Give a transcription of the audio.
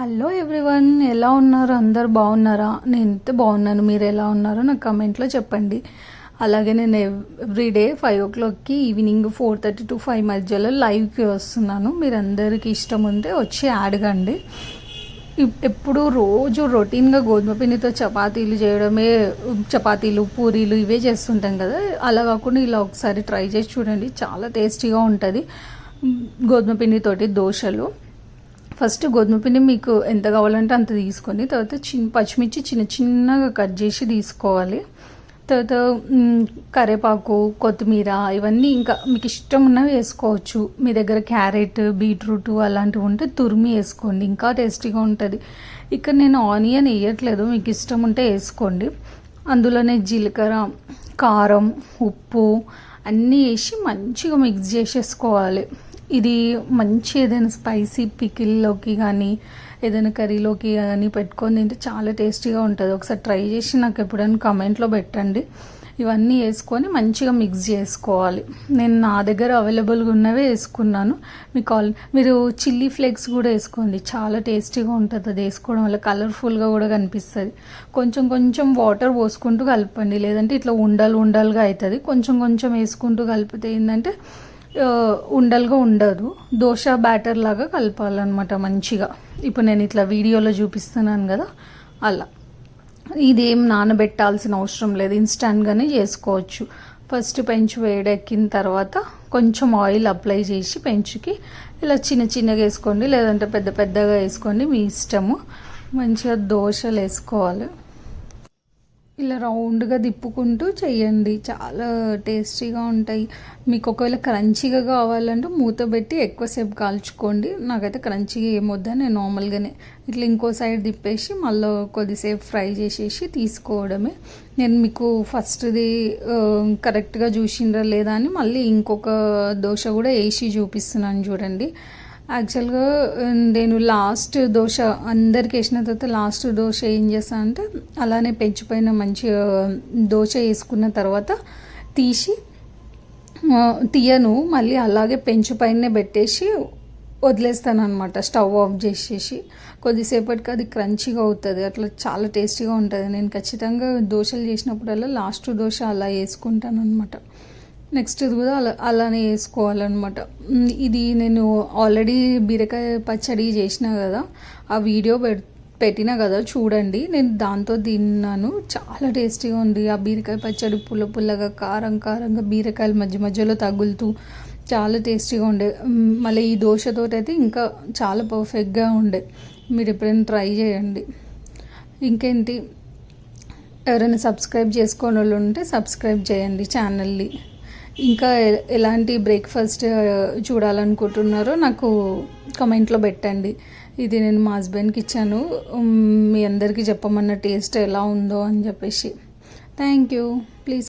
Hello everyone ఎలా ఉన్నారు? అందరు బాగున్నారా? నేను ఎంత బాగున్నాను. మీరు ఎలా ఉన్నారో నాకు కమెంట్లో చెప్పండి. అలాగే నేను ఎవ్రీడే ఫైవ్ ఓ క్లాక్కి evening four thirty to five మధ్యలో లైవ్కి వస్తున్నాను. మీరు అందరికీ ఇష్టం ఉంటే వచ్చి అడగండి ఎప్పుడు రోజు రొటీన్గా గోధుమ పిండితో చపాతీలు చేయడమే చపాతీలు పూరీలు ఇవే చేస్తుంటాం కదా. అలా కాకుండా ఇలా ఒకసారి ట్రై చేసి చూడండి. చాలా టేస్టీగా ఉంటుంది. గోధుమ పిండితోటి దోశలు. ఫస్ట్ గోధుమ పిండి మీకు ఎంత కావాలంటే అంత తీసుకొని తర్వాత చిన్న పచ్చిమిర్చి చిన్న చిన్నగా కట్ చేసి తీసుకోవాలి. తర్వాత కరేపాకు కరివేపాకు కొత్తిమీర ఇవన్నీ ఇంకా మీకు ఇష్టం ఉన్నవి వేసుకోవచ్చు. మీ దగ్గర క్యారెట్ బీట్రూట్ అలాంటివి ఉంటే తురిమి వేసుకోండి. ఇంకా టేస్టీగా ఉంటుంది. ఇక్కడ నేను ఆనియన్ వేయట్లేదు. మీకు ఇష్టం ఉంటే వేసుకోండి. అందులోనే జీలకర్ర కారం ఉప్పు అన్నీ వేసి మంచిగా మిక్స్ చేసేసుకోవాలి. ఇది మంచి ఏదైనా స్పైసీ పికిల్లోకి కానీ ఏదైనా కర్రీలోకి కానీ పెట్టుకొని తింటే చాలా టేస్టీగా ఉంటుంది. ఒకసారి ట్రై చేసి నాకు ఎప్పుడైనా కమెంట్లో పెట్టండి. ఇవన్నీ వేసుకొని మంచిగా మిక్స్ చేసుకోవాలి. నేను నా దగ్గర అవైలబుల్గా ఉన్నవే వేసుకున్నాను. మీకు ఆల్ మీరు చిల్లీ ఫ్లేక్స్ కూడా వేసుకోండి. చాలా టేస్టీగా ఉంటుంది. అది వేసుకోవడం వల్ల కలర్ఫుల్గా కూడా కనిపిస్తుంది. కొంచెం కొంచెం వాటర్ పోసుకుంటూ కలపండి. లేదంటే ఇట్లా ఉండలు ఉండలుగా అవుతుంది. కొంచెం కొంచెం వేసుకుంటూ కలిపితే ఏంటంటే ఉండలుగా ఉండదు. దోశ బ్యాటర్ లాగా కలపాలన్నమాట మంచిగా. ఇప్పుడు నేను ఇట్లా వీడియోలో చూపిస్తున్నాను కదా అలా. ఇదేం నానబెట్టాల్సిన అవసరం లేదు. ఇన్స్టాంట్గానే చేసుకోవచ్చు. ఫస్ట్ పెంచు వేడెక్కిన తర్వాత కొంచెం ఆయిల్ అప్లై చేసి పెంచుకి ఇలా చిన్న చిన్నగా వేసుకోండి లేదంటే పెద్ద పెద్దగా వేసుకోండి మీ ఇష్టము. మంచిగా దోశలు వేసుకోవాలి. ఇలా రౌండ్గా తిప్పుకుంటూ చేయండి చాలా టేస్టీగా ఉంటాయి. మీకు ఒకవేళ క్రంచీగా కావాలంటే మూత పెట్టి ఎక్కువసేపు కాల్చుకోండి. నాకైతే క్రంచీగా ఏమొద్దా నేను నార్మల్గానే ఇట్లా ఇంకో సైడ్ తిప్పేసి మళ్ళీ కొద్దిసేపు ఫ్రై చేసేసి తీసుకోవడమే. నేను మీకు ఫస్ట్ది కరెక్ట్గా చూసిండ్రా లేదా అని మళ్ళీ ఇంకొక దోశ కూడా వేసి చూపిస్తున్నాను చూడండి. యాక్చువల్గా నేను లాస్ట్ దోశ అందరికి వేసిన తర్వాత లాస్ట్ దోశ ఏం చేస్తాను అంటే అలానే పెంచిపోయిన మంచిగా దోశ వేసుకున్న తర్వాత తీసి తీయను మళ్ళీ అలాగే పెంచు పైన పెట్టేసి వదిలేస్తాను అనమాట స్టవ్ ఆఫ్ చేసేసి. కొద్దిసేపటికి అది క్రంచీగా అవుతుంది అట్లా చాలా టేస్టీగా ఉంటుంది. నేను ఖచ్చితంగా దోశలు చేసినప్పుడల్లా లాస్ట్ దోశ అలా వేసుకుంటాను అనమాట నెక్స్ట్ ఇది కూడా అలా అలానే వేసుకోవాలన్నమాట. ఇది నేను ఆల్రెడీ బీరకాయ పచ్చడి చేసిన కదా ఆ వీడియో పెట్ పెట్టిన కదా చూడండి. నేను దాంతో తిన్నాను. చాలా టేస్టీగా ఉంది. ఆ బీరకాయ పచ్చడి పుల్ల పుల్లగా కారం కారంగా బీరకాయలు మధ్య మధ్యలో తగులుతూ చాలా టేస్టీగా ఉండే. మళ్ళీ ఈ దోశతో అయితే ఇంకా చాలా పర్ఫెక్ట్గా ఉండే. మీరు ఎప్పుడైనా ట్రై చేయండి. ఇంకేంటి? ఎవరైనా సబ్స్క్రైబ్ చేసుకోని వాళ్ళు ఉంటే సబ్స్క్రైబ్ చేయండి ఛానల్ని. ఇంకా ఎలాంటి బ్రేక్ఫాస్ట్ చూడాలనుకుంటున్నారో నాకు కమెంట్లో పెట్టండి. ఇది నేను మా హస్బెండ్కి ఇచ్చాను. మీ అందరికీ చెప్పమన్న టేస్ట్ ఎలా ఉందో అని చెప్పేసి. Thank you please